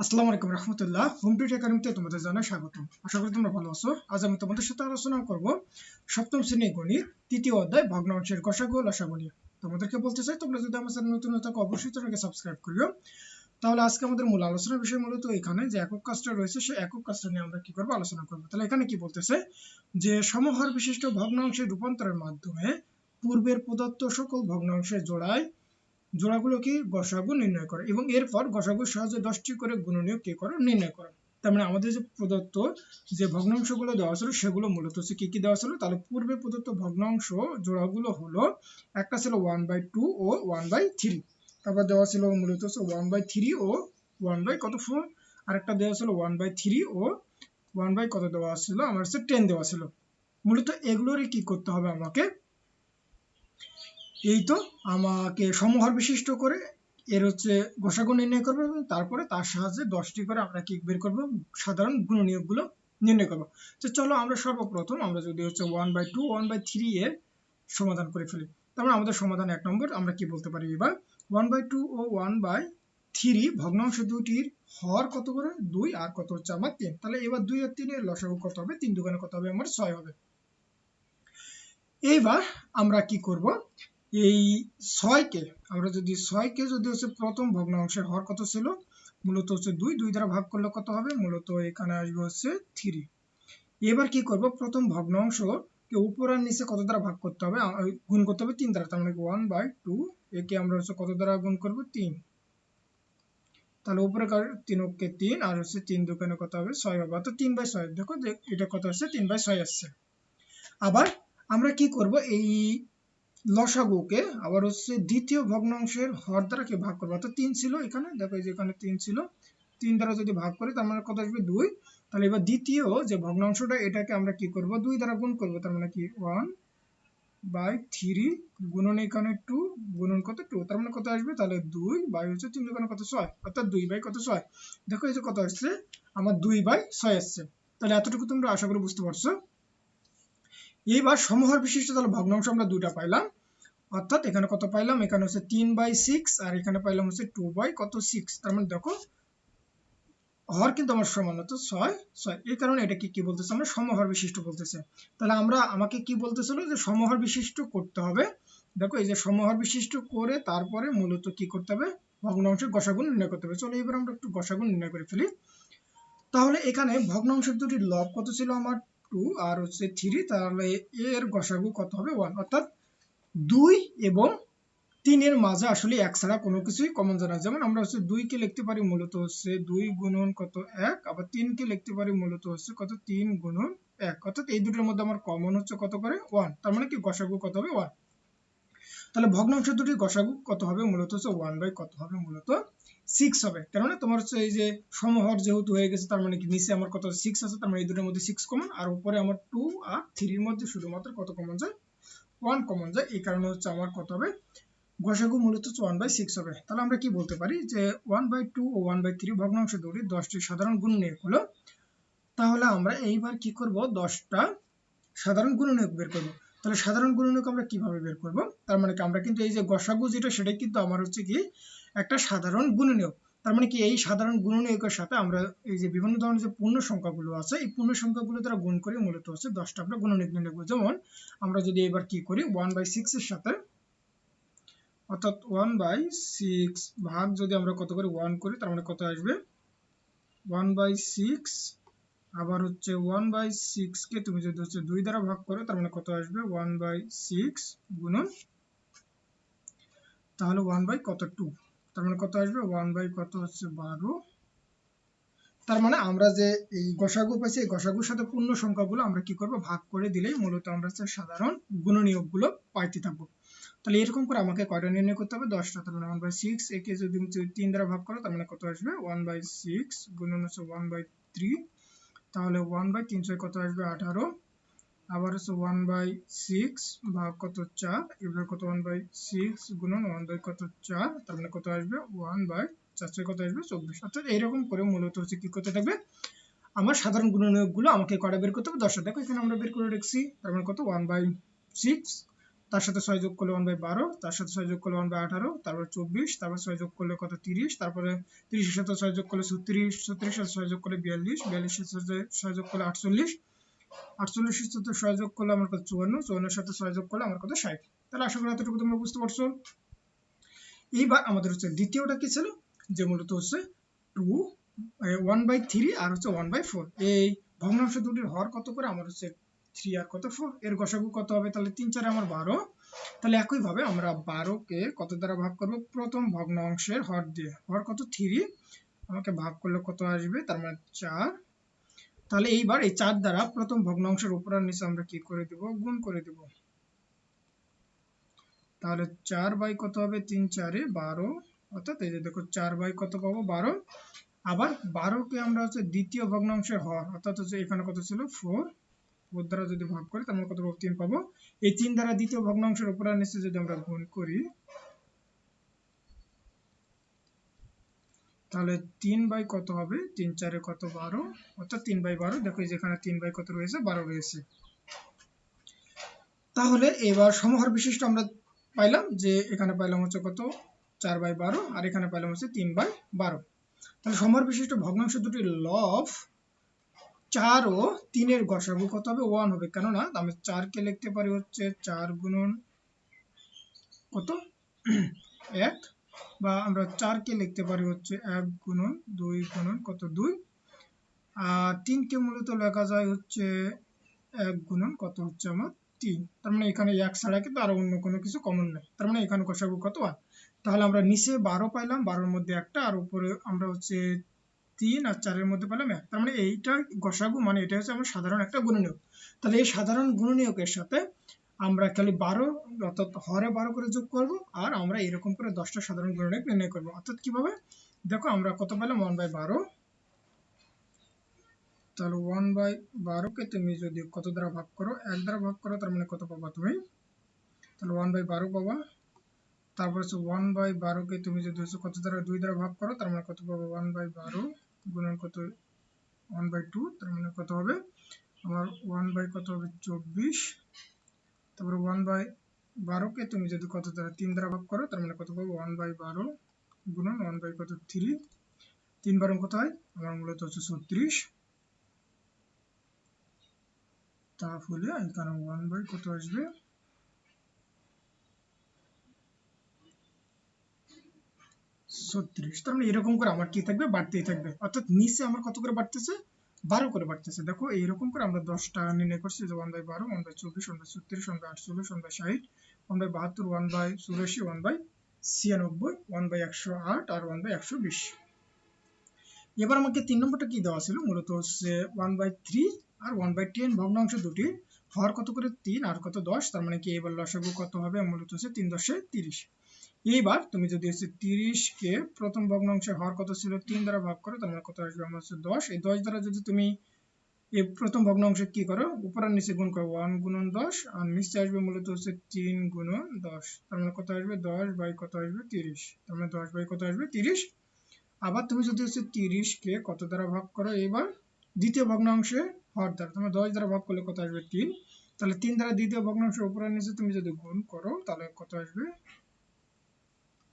আসসালামু আলাইকুম রহমতুল্লাহ। হোম টিউট একাডেমিতে তোমাদের জানাই স্বাগত আশা করি তোমরা ভালো আছো। আজ আমি তোমাদের সাথে আলোচনা করব সপ্তম শ্রেণি গণিত, তৃতীয় অধ্যায় ভগ্নাংশের গসাগু লসাগু নিয়ে তোমাদেরকে বলতে চাই, তোমরা যদি আমার চ্যানেল নতুন থাকো, অবশ্যই তোমাকে সাবস্ক্রাইব করিও। তাহলে আজকে আমাদের মূল আলোচনার বিষয় মূলত এখানে যে একক কাজটা রয়েছে, সেই একক কাজটা নিয়ে আমরা কি করব আলোচনা করব। তাহলে এখানে কি বলতেছে? যে সমহার বিশিষ্ট ভগ্নাংশের রূপান্তরের মাধ্যমে পূর্বের প্রদত্ত সকল ভগ্নাংশের জোড়ায় জোড়াগুলোকে গসাগু নির্ণয় করে? এবং এরপর গসাগুর সাহায্যে দশটি করে গুণনীয় কে করো নির্ণয় করো? তার মানে আমাদের যে প্রদত্ত যে ভগ্নাংশগুলো দেওয়া ছিল, সেগুলো মূলত হচ্ছে কি কি দেওয়া ছিল? তাহলে পূর্বে প্রদত্ত ভগ্নাংশ জোড়াগুলো হলো, একটা ছিল ওয়ান বাই টু ও ওয়ান বাই থ্রি তারপর দেওয়া ছিল মূলত হচ্ছে ওয়ান বাই থ্রি ও ওয়ান বাই কত ফোর আরেকটা দেওয়া ছিল ওয়ান বাই থ্রি ও ওয়ান বাই কত দেওয়া ছিল? আমার হচ্ছে টেন দেওয়া ছিল। মূলত এগুলোরই কি করতে হবে আমাকে? এই তো আমাকে সমহার বিশিষ্ট করে এর হচ্ছে গোসাগু নির্ণয় করব এবং তারপরে তার সাহায্যে দশটি করে আমরা কি বের করব সাধারণ গুণনীয়কগুলো নির্ণয় করব। তো চলো আমরা সর্বপ্রথম আমরা যদি হচ্ছে one by two one by three এর সমাধান করে ফেলি তারপরে আমাদের সমাধান এক নম্বর, আমরা কি বলতে পারি এবার? ওয়ান বাই টু ও ওয়ান বাই থ্রি ভগ্নাংশ দুটির হর কত করে? দুই আর কত হচ্ছে আমার তিন। তাহলে এবার দুই আর তিনের লসাগু কত হবে? তিন দোকানে কত হবে? আমার ছয় হবে। এইবার আমরা কি করব? এই ছয়কে, আমরা যদি ছয়কে যদি হচ্ছে প্রথম ভগ্নাংশের হর কত ছিল? মূলত হচ্ছে দুই দুই দ্বারা ভাগ করলে কত হবে? মূলত এখানে আসবে হচ্ছে থ্রি। এবার কি করব? প্রথম ভগ্নাংশ কে উপর আর নিচে কত দ্বারা ভাগ করতে হবে? গুণ করতে হবে তিন দ্বারা, তার মানে ওয়ান বাই টু একে আমরা হচ্ছে কত দ্বারা গুণ করব? তিন। তাহলে উপরে তিন ওকে তিন, আর হচ্ছে তিন দোকানে কত হবে? ছয় হবে। অর্থাৎ তিন বাই ছয়, দেখো এটা কত আসছে? তিন বাই ছয় আসছে। আবার আমরা কি করব? এই লসাগুকে আবার হচ্ছে দ্বিতীয় ভগ্নাংশের হর দ্বারা কি ভাগ করব। অর্থাৎ তিন ছিল এখানে। দেখো যে এখানে তিন ছিল। তিন দ্বারা যদি ভাগ করি, তার মানে কত আসবে? দুই। তাহলে এবার দ্বিতীয় যে ভগ্নাংশটা, এটাকে আমরা কি করব? দুই দ্বারা গুণ করব। তার মানে কি? ওয়ান বাই থ্রি গুণন এখানে টু, গুণন কত? টু। তার মানে কত আসবে? তাহলে দুই বাই হচ্ছে তিন দোকানে কত? ছয়। অর্থাৎ দুই বাই কত? ছয়। দেখো এই যে কত আসছে? আমার দুই বাই ছয় আসছে। তাহলে এতটুকু তোমরা আশা করি বুঝতে পারছ। এইবার সমহার বিশিষ্ট তাহলে ভগ্নাংশ আমরা দুটা পাইলাম। অর্থাৎ এখানে কত পাইলাম? এখানে হচ্ছে তিন বাই সিক্স আর এখানে পাইলাম হচ্ছে টু বাই কত সিক্স তার মানে দেখো হর কিন্তু আমার সমান হতো ছয় ছয়। এই কারণে এটা কি বলতেছে আমরা? সমহার বিশিষ্ট বলতেছে। তাহলে আমরা আমাকে কি বলতেছিল যে সমহার বিশিষ্ট করতে হবে? দেখো এই যে সমহার বিশিষ্ট করে তারপরে মূলত কি করতে হবে? ভগ্নাংশের গসাগুণ নির্ণয় করতে হবে। চলো এবার আমরা একটু গসাগুণ নির্ণয় করে ফেলি। তাহলে এখানে ভগ্নাংশের দুটির লব কত ছিল আমার? টু আর হচ্ছে থ্রি তাহলে এর গসাগু কত হবে? ওয়ান অর্থাৎ দুই এবং তিনের মাঝে আসলে এক ছাড়া কোনো কিছুই কমন জানা যেমন আমরা হচ্ছে দুইকে লিখতে পারি মূলত হচ্ছে দুই গুণন কত এক, আবার তিনকে লিখতে পারি মূলত হচ্ছে কত তিন গুণন এক। অর্থাৎ এই দুটোর মধ্যে আমার কমন হচ্ছে কত করে? ওয়ান তার মানে কি গসাগু কত হবে? ওয়ান তাহলে ভগ্নাংশ দুটির গসাগু কত হবে? মূলত হচ্ছে ওয়ান বাই কত হবে? মূলত সিক্স হবে। কেননা তোমার হচ্ছে এই যে সমহর যেহেতু হয়ে গেছে, তার মানে কি? নিচে আমার কত? সিক্স আছে, তার মানে এই দুটোর মধ্যে সিক্স কমন আর উপরে আমার টু আর থ্রির মধ্যে শুধুমাত্র কত কমন যায়? ওয়ান কমন যায়। এই কারণে হচ্ছে আমার কত হবে? গসাগু মূলত ওয়ান বাই সিক্স হবে। তাহলে আমরা কি বলতে পারি? যে ওয়ান বাই টু ও ওয়ান বাই থ্রি ভগ্নাংশ দুটি দশটি সাধারণ গুণ নিয়োগ হলো। তাহলে আমরা এইবার কি করব? দশটা সাধারণ গুণ গুণনীয়ক বের করব। তাহলে সাধারণ গুণ গুণনীয়ক আমরা কীভাবে বের করব? তার মানে আমরা কিন্তু এই যে গসাগু যেটা সেটাই কিন্তু আমার হচ্ছে কি একটা সাধারণ গুণনীয়ক। তার মানে কি, এই সাধারণ গুণনীয়কের সাথে আমরা এই যে বিভিন্ন ধরনের যে পূর্ণ সংখ্যাগুলো আছে, এই পূর্ণ সংখ্যাগুলো দ্বারা গুণ করে, মূলত হচ্ছে দশটা আমরা গুণনীয়ক করব যেমন, আমরা যদি এবার কি করি ওয়ান বাই সিক্স এর সাথে, অর্থাৎ ওয়ান বাই সিক্স ভাগ যদি আমরা কত করে ওয়ান করি, তার মানে কত আসবে? ওয়ান বাই সিক্স আবার হচ্ছে ওয়ান বাই সিক্স কে তুমি যদি হচ্ছে দুই দ্বারা ভাগ করো, তার মানে কত আসবে? ওয়ান বাই সিক্স গুণন, তাহলে ওয়ান বাই কত? টু তার মানে কত আসবে? ওয়ান বাই কত হচ্ছে বারো? তার মানে আমরা যে এই গসাগু পাইছি এই গসাগুর সাথে পূর্ণ সংখ্যাগুলো আমরা কি করব? ভাগ করে দিলেই মূলত আমরা সাধারণ গুণনীয়কগুলো পাইতে থাকব। তাহলে এরকম করে আমাকে কয়টা নির্ণয় করতে হবে? দশটা। তার মানে ওয়ান বাই সিক্স একে যদি তিন দ্বারা ভাগ করো, তার মানে কত আসবে? ওয়ান বাই সিক্স গুণন হচ্ছে ওয়ান বাই থ্রি তাহলে ওয়ান বাই তিনশো কত আসবে? আঠারো। আবার হচ্ছে ওয়ান বাই সিক্স বা কত চার? এবার কত ওয়ান বাই সিক্স গুণন ওয়ান বাই কত চার? তার মানে কত আসবে? ওয়ান বাই চারশো কত আসবে? চব্বিশ। অর্থাৎ এইরকম করে মূলত হচ্ছে কি করতে থাকবে? আমার সাধারণ গুণনীয়কগুলো আমাকে কটা বের করতে হবে? দশটা। দেখো, এখানে আমরা বের করে রেখেছি, তার মানে কত? ওয়ান বাই সিক্স তার সাথে ছয় যোগ করলে ওয়ান বাই বারো। তার সাথে ছয় যোগ করলে ওয়ান বাই আঠারো। তারপরে চব্বিশ। তারপর ছয় যোগ করলে কত? তিরিশ। তারপরে তিরিশের সাথে ছয় যোগ করলে ছত্রিশ। ছত্রিশের সাথে ছয় যোগ করলে বিয়াল্লিশ। বিয়াল্লিশের সাথে ছয় যোগ করলে আটচল্লিশ। আটচল্লিশের সাথে ছয় যোগ করলে আমার কত চুয়ান্ন, চুয়ান্নের সাথে ছয় যোগ করলে আমার কত ষাট। তাহলে আশা করি এতটুকু তোমরা বুঝতে পারছ। এইবার আমাদের হচ্ছে দ্বিতীয়টা কি ছিল? যে মূলত হচ্ছে টু ওয়ান বাই থ্রি আর হচ্ছে ওয়ান বাই ফোর এই ভগ্নাংশ দুটির হর কত করে? আমার হচ্ছে থ্রি আর কত? ফোর এর গসাগু কত হবে? তাহলে তিন চারে আমার বারো। তাহলে একইভাবে আমরা বারোকে কত দ্বারা ভাগ করব? প্রথম ভগ্নাংশের হর দিয়ে। হর কত? থ্রি আমাকে ভাগ করলে কত আসবে? তার মানে চার। তাহলে এইবার এই চার দ্বারা প্রথম ভগ্নাংশের উপর আর নিচে আমরা কি করে দেব? গুণ করে দেব। তাহলে চার বাই কত হবে? তিন চারে বারো। অর্থাৎ এই যে দেখো, চার বাই কত পাবো? বারো। আবার বারোকে আমরা হচ্ছে দ্বিতীয় ভগ্নাংশের হর, অর্থাৎ হচ্ছে এখানে কত ছিল? ফোর ফোর দ্বারা যদি ভাগ করি, তাহলে কত পাবো? তিন পাবো। এই তিন দ্বারা দ্বিতীয় ভগ্নাংশের উপর আর নিচে যদি আমরা গুণ করি তাহলে তিন বাই কত হবে? তিন চারে কত বারো? অর্থাৎ তিন বাই বারো। দেখো যেখানে তিন বাই কত রয়েছে? বারো রয়েছে। তাহলে এবার সমহার বিশিষ্ট আমরা পাইলাম যে এখানে পাইলাম হচ্ছে কত? চার বাই বারো। আর এখানে পাইলাম হচ্ছে তিন বাই বারো। তাহলে সমহার বিশিষ্ট ভগ্নাংশ দুটি লব চার ও তিনের গসাগু কত হবে? ওয়ান হবে। কেননা আমি চারকে লিখতে পারি হচ্ছে চার গুণন কত? এক বা আমরা চারকে লিখতে পারি হচ্ছে এক গুণন দুই গুণন কত? দুই। আর তিনকে মূলত লেখা যায় হচ্ছে এক গুণন কত হচ্ছে আমার তিন। তার মানে এখানে এক ছাড়া কিন্তু আরও অন্য কোনো কিছু কমন নেই। তার মানে এখানে কষাগু কত? ওয়ান তাহলে আমরা নিচে বারো পাইলাম, বারোর মধ্যে একটা, আর উপরে আমরা হচ্ছে তিন আর চারের মধ্যে পেলাম এক। তার মানে এইটা গসাগু মানে এটা হচ্ছে আমার সাধারণ একটা গুণনীয়ক। তাহলে এই সাধারণ গুণনীয়কের সাথে আমরা খালি বারো, অর্থাৎ হরে বারো করে যোগ করব, আর আমরা এরকম করে দশটা সাধারণ গুণনীয়ক নির্ণয় করব। অর্থাৎ কীভাবে? দেখো, আমরা কত পেলাম? ওয়ান বাই বারো। তাহলে ওয়ান বাই বারোকে তুমি যদি কত দ্বারা ভাগ করো? এক দ্বারা ভাগ করো, তার মানে কত পাবা তুমি? তাহলে ওয়ান বাই বারো পাবা। তারপর হচ্ছে ওয়ান বাই বারোকে তুমি যদি হচ্ছে কত দ্বারা? দুই দ্বারা ভাগ করো, তার মানে কত পাবো? ওয়ান বাই বারো গুণন কত? ওয়ান বাই টু তার মানে কত হবে? আমার ওয়ান বাই কত হবে? চব্বিশ। তারপরে ওয়ান বাই বারোকে তুমি যদি কত দ্বারা তিন দ্বারা ভাগ করো, তার মানে কত পাবো? ওয়ান বাই বারো গুণন ওয়ান বাই কত? থ্রি তিন বারো কত হয়? আমার মূলত হচ্ছে ছত্রিশ। তাহলে এখানে ওয়ান বাই কত আসবে? ছত্রিশ। তার মানে এরকম করে আমার কি থাকবে? বাড়তেই থাকবে। অর্থাৎ নিচে আমার কত করে বাড়তেছে? বারো করে বাড়তেছে দেখো এইরকম করে আমরা দশটা নির্ণয় করছি যে ওয়ান বাই বারো ওয়ান বাই চব্বিশ ওয়ান বাই ছত্রিশ ওয়ান বাই আটচল্লিশ ওয়ান বাই ষাট ওয়ান বাই বাহাত্তর ওয়ান বাই চুরাশি ওয়ান বাই ছিয়ানব্বই ওয়ান বাই একশো আট আর ওয়ান বাই একশো বিশ এবার আমাকে তিন নম্বরটা কি দেওয়া ছিল মূলত হচ্ছে ওয়ান বাই থ্রি আর ওয়ান বাই টেন ভগ্নাংশ দুটি হর কত করে তিন আর কত দশ তার মানে কি এবার লসাগু কত হবে মূলত হচ্ছে তিন দশে তিরিশ এইবার তুমি যদি হচ্ছে তিরিশকে প্রথম ভগ্নাংশের হর কত ছিল তিন দ্বারা ভাগ করো মানে কত আসবে? আমার হচ্ছে দশ। এই দশ দ্বারা যদি তুমি এই প্রথম ভগ্নাংশে কি করো? উপর নিচে গুণ করো। ওয়ান গুণন দশ, আর নিচে আসবে মূলত হচ্ছে তিন গুণন দশ। তার মানে কত আসবে? দশ বাই কত আসবে? তিরিশ। তার মানে দশ বাই কত আসবে? তিরিশ। আবার তুমি যদি হচ্ছে তিরিশকে কত দ্বারা ভাগ করো? এবার দ্বিতীয় ভগ্নাংশে হর দ্বারা তুমি দশ দ্বারা ভাগ করলে কত আসবে? তিন। তাহলে তিন দ্বারা দ্বিতীয় ভগ্নাংশের উপরে নিচে তুমি যদি গুণ করো, তাহলে কত আসবে?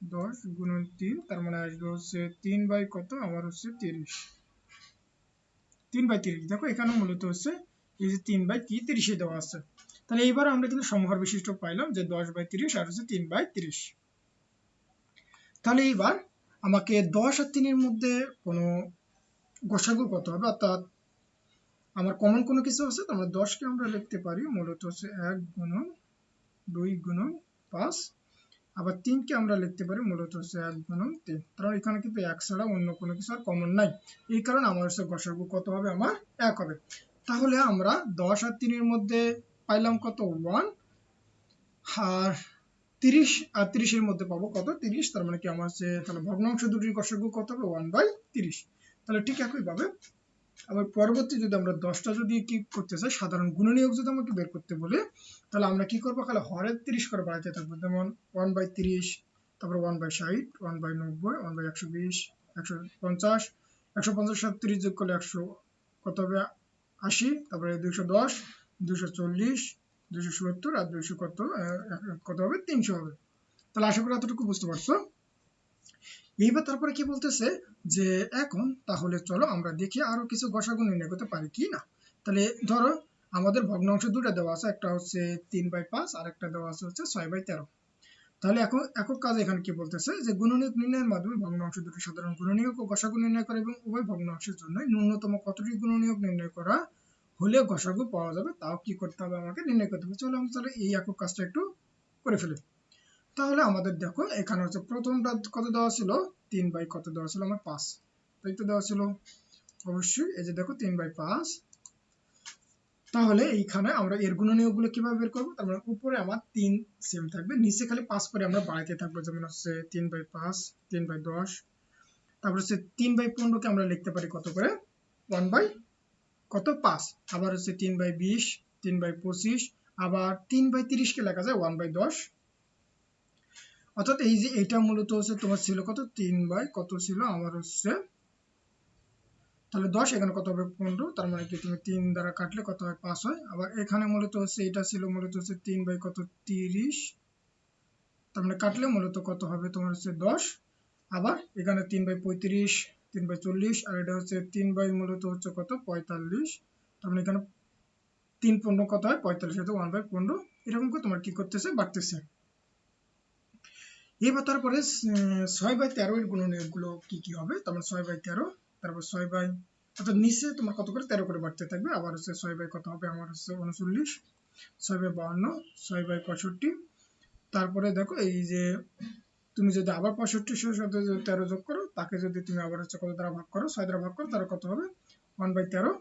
দশ গুণন তিন, তার মানে আসবে হচ্ছে তিন বাই কত? আমার হচ্ছে তিরিশ তিন বাই তিরিশ। দেখো এখানে মূলত হচ্ছে এই যে তিন বাই কি? তিরিশে দেওয়া আছে। তাহলে এইবার আমরা কিন্তু সমহার বিশিষ্ট পাইলাম যে দশ বাই তিরিশ আর হচ্ছে তিন বাই তিরিশ। তাহলে এইবার আমাকে দশ আর তিনের মধ্যে কোনো গোসাগু কত হবে? অর্থাৎ আমার কমন কোনো কিছু আছে? আমরা দশকে আমরা লিখতে পারি মূলত হচ্ছে এক গুণন দুই গুণন পাঁচ আবার তিনকে আমরা লিখতে পারি মূলত হচ্ছে এক গুণন তিন। কারণ এখানে কিন্তু এক ছাড়া অন্য কোনো কিছু আর কমন নাই। এই কারণে আমার হচ্ছে গসাগু কত হবে? আমার এক হবে। তাহলে আমরা দশ আর তিনের মধ্যে পাইলাম কত? ওয়ান আর তিরিশ, আর তিরিশের মধ্যে পাবো কত? তিরিশ। তার মানে কি আমার হচ্ছে তাহলে ভগ্নাংশ দুটির গসাগু কত হবে? ওয়ান বাই তিরিশ। তাহলে ঠিক একই ভাবে আবার পরবর্তী যদি আমরা দশটা যদি কি করতে চাই, সাধারণ গুণনীয়ক যদি আমাকে বের করতে বলে, তাহলে আমরা কি করব? খালি হরের তিরিশ করে বাড়াইতে থাকব। যেমন ওয়ান বাই তিরিশ, তারপর ওয়ান বাই ষাট ওয়ান বাই নব্বই ওয়ান বাই একশো বিশ, একশো পঞ্চাশ একশো পঞ্চাশ সাত তিরিশ যোগ করলে একশো কত হবে? আশি, তারপরে দুইশো দশ, দুইশো চল্লিশ দুশো সত্তর আর দুইশো কত কত হবে? তিনশো হবে। তাহলে আশা করি এতটুকু বুঝতে পারছ। এইবার তারপরে কি বলতেছে? যে এখন তাহলে চলো আমরা দেখি আরও কিছু গসাগু নির্ণয় করতে পারি কি না। তাহলে ধরো আমাদের ভগ্নাংশ দুটো দেওয়া আছে, একটা হচ্ছে তিন বাই পাঁচ আর একটা দেওয়া আছে হচ্ছে ছয় বাই তেরো। তাহলে এখন একক কাজ এখানে কি বলতেছে? যে গুণনীয়ক নির্ণয়ের মাধ্যমে ভগ্নাংশ দুটি সাধারণ গুণনীয়ক ও গসাগু নির্ণয় করা এবং উভয় ভগ্নাংশের জন্য ন্যূনতম কতটি গুণনীয়ক নির্ণয় করা হলে গসাগু পাওয়া যাবে, তাও কি করতে হবে আমাকে নির্ণয় করতে হবে। চলো আমি তাহলে এই একক কাজটা একটু করে ফেলি। তাহলে আমাদের দেখো, এখানে হচ্ছে প্রথমটা কত দেওয়া ছিল? তিন বাই কত দেওয়া ছিল? আমার পাঁচ। তাই তো দেওয়া ছিল। অবশ্যই, এই যে দেখো, তিন বাই পাঁচ। তাহলে এইখানে আমরা এর গুণনীয়কগুলো কীভাবে বের করব? তার মানে উপরে আমার তিন সেম থাকবে, নিচে খালি পাঁচ করে আমরা বাড়াইতে থাকব। যেমন হচ্ছে তিন বাই পাঁচ, তিন বাই দশ। তারপর হচ্ছে তিন বাই পনেরোকে আমরা লিখতে পারি কত করে? ওয়ান বাই কত? পাঁচ। আবার হচ্ছে তিন বাই বিশ, তিন বাই পঁচিশ, আবার তিন বাই তিরিশকে লেখা যায় ওয়ান বাই দশ। অর্থাৎ এই যে এটা মূলত হচ্ছে তোমার ছিল কত? তিন বাই কত ছিল? আমার হচ্ছে তাহলে দশ, এখানে কত হবে? পনেরো। তার মানে কি? তুমি তিন দ্বারা কাটলে কত হয়? পাঁচ হয়। আবার এখানে মূলত হচ্ছে এটা ছিল মূলত হচ্ছে তিন বাই কত? তিরিশ। তার মানে কাটলে মূলত কত হবে? তোমার হচ্ছে দশ। আবার এখানে তিন বাই পঁয়ত্রিশ, তিন বাই চল্লিশ, আর এটা হচ্ছে তিন বাই মূলত হচ্ছে কত? পঁয়তাল্লিশ। তার মানে এখানে তিন পনেরো কত হয়? পঁয়তাল্লিশ হয়তো ওয়ান বাই পনেরো। এরকম করে তোমার কি করতেছে? বাড়তেছে। এবার তারপরে ছয় বাই তেরো এরগুলো কি কি হবে? তারপর ছয় বাই তেরো, তারপর ছয় বাই, অর্থাৎ নিচে তোমার কত করে? তেরো করে বাড়তে থাকবে। আবার হচ্ছে ছয় বাই কত হবে? আমার হচ্ছে উনচল্লিশ, ছয় বাই বাহান্ন, ছয় বাই পঁয়ষট্টি। তারপরে দেখো, এই যে তুমি যদি আবার পঁয়ষট্টি সাথে তেরো যোগ করো, তাকে যদি তুমি আবার হচ্ছে কত দ্বারা ভাগ করো? ছয় দ্বারা ভাগ করো তার কত হবে? ওয়ান বাই তেরো।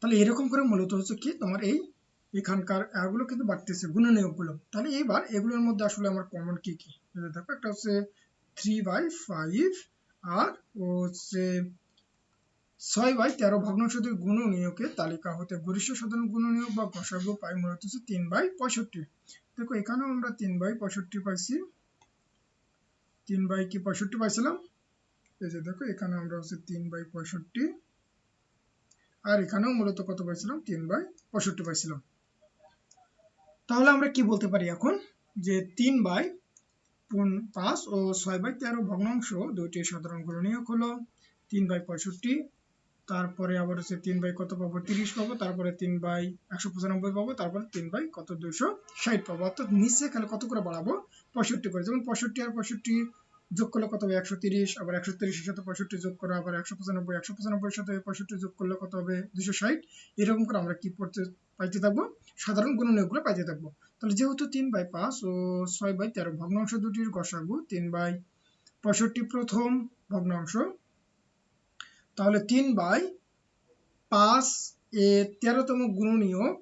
তাহলে এরকম করে মূলত হচ্ছে কি? তোমার এই এখানকার এগুলো কিন্তু বাড়তেছে গুণগুলো তাহলে এইবার এগুলোর মধ্যে আসলে আমার কমন কি কি? দেখো, একটা হচ্ছে থ্রি বাই ফাইভ আর হচ্ছে ছয় বাই তেরো ভগ্নাংশদের গুণনীয়কের তালিকা হতে গরিষ্ঠ সাধারণ গুণনীয়ক বা গসাগু পাই মূলত হচ্ছে তিন বাই পঁয়ষট্টি। দেখো, এখানেও আমরা তিন বাই পঁয়ষট্টি পাইছি। তিন বাই কি পঁয়ষট্টি পাইছিলাম? এই যে দেখো এখানে আমরা হচ্ছে তিন বাই পঁয়ষট্টি। আর এখানেও মূলত কত পাইছিলাম? তিন বাই পঁয়ষট্টি পাইছিলাম। তাহলে আমরা কি বলতে পারি এখন? যে তিন বাই পাঁচ ও ছয় বাই তেরো ভগ্নাংশ দুইটি সাধারণ গুণনীয়ক হলো তিন বাই পঁয়ষট্টি, তারপরে আবার হচ্ছে তিন বাই কত পাবো? তিরিশ পাবো, তারপরে তিন বাই একশো পঁচানব্বই পাবো, তারপরে তিন বাই কত? দুশো ষাট পাবো। অর্থাৎ নিচে এখানে কত করে বাড়াবো? পঁয়ষট্টি করে। যেমন পঁয়ষট্টি আর পঁয়ষট্টি যোগ করলে কত হবে? একশো তিরিশ, আবার একশো তিরিশের সাথে পঁয়ষট্টি যোগ করা, আবার একশো পঁচানব্বই একশো পঁচানব্বই সাথে পঁয়ষট্টি যোগ করলে কত হবে? দুশো ষাট। এরকম করে আমরা কি পড়তে, পাইতে থাকব? সাধারণ গুণনীয়কগুলো পাইতে থাকব। তাহলে যেহেতু তিন বাই পাঁচ ও ছয় বাই তেরো, ভগ্নাংশ দুটির গসাগু তিন বাই পঁয়ষট্টি প্রথম ভগ্নাংশ। তাহলে তিন বাই পাঁচ এ তেরোতম গুণনীয়ক,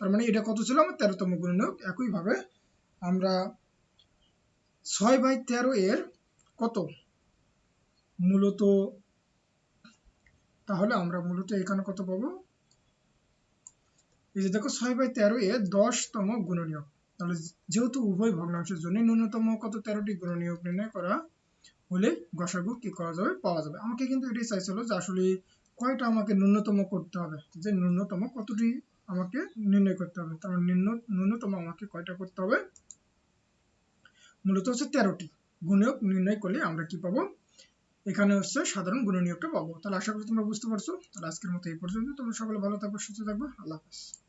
তার মানে এটা কত ছিল? আমার তেরোতম গুণনীয়ক। একইভাবে আমরা ছয় বাই তেরো এর কত? মূলত তাহলে আমরা মূলত এখানে কত পাবো? এই যে দেখো, ছয় বাই তেরো এর দশতম গুণনীয়ক। তাহলে যেহেতু উভয় ভগ্নাংশের জন্য ন্যূনতম কত? তেরোটি গুণনীয়ক নির্ণয় করা হলে গসাগু কি করা যাবে? পাওয়া যাবে। আমাকে কিন্তু এটাই চাইছিল যে আসলে কয়টা আমাকে ন্যূনতম করতে হবে? যে ন্যূনতম কতটি আমাকে নির্ণয় করতে হবে? তার মানে ন্যূনতম আমাকে কয়টা করতে হবে? মূলত হচ্ছে তেরোটি। গুণনীয়ক নির্ণয় করলে আমরা কি পাবো? এখানে হচ্ছে সাধারণ গুণনীয়কটা পাবো। তাহলে আশা করি তোমরা বুঝতে পারছ। তাহলে আজকের মতো এই পর্যন্ত। তোমরা সকলে ভালো থাকবে, সুস্থ থাকবে। আল্লাহ হাফেজ।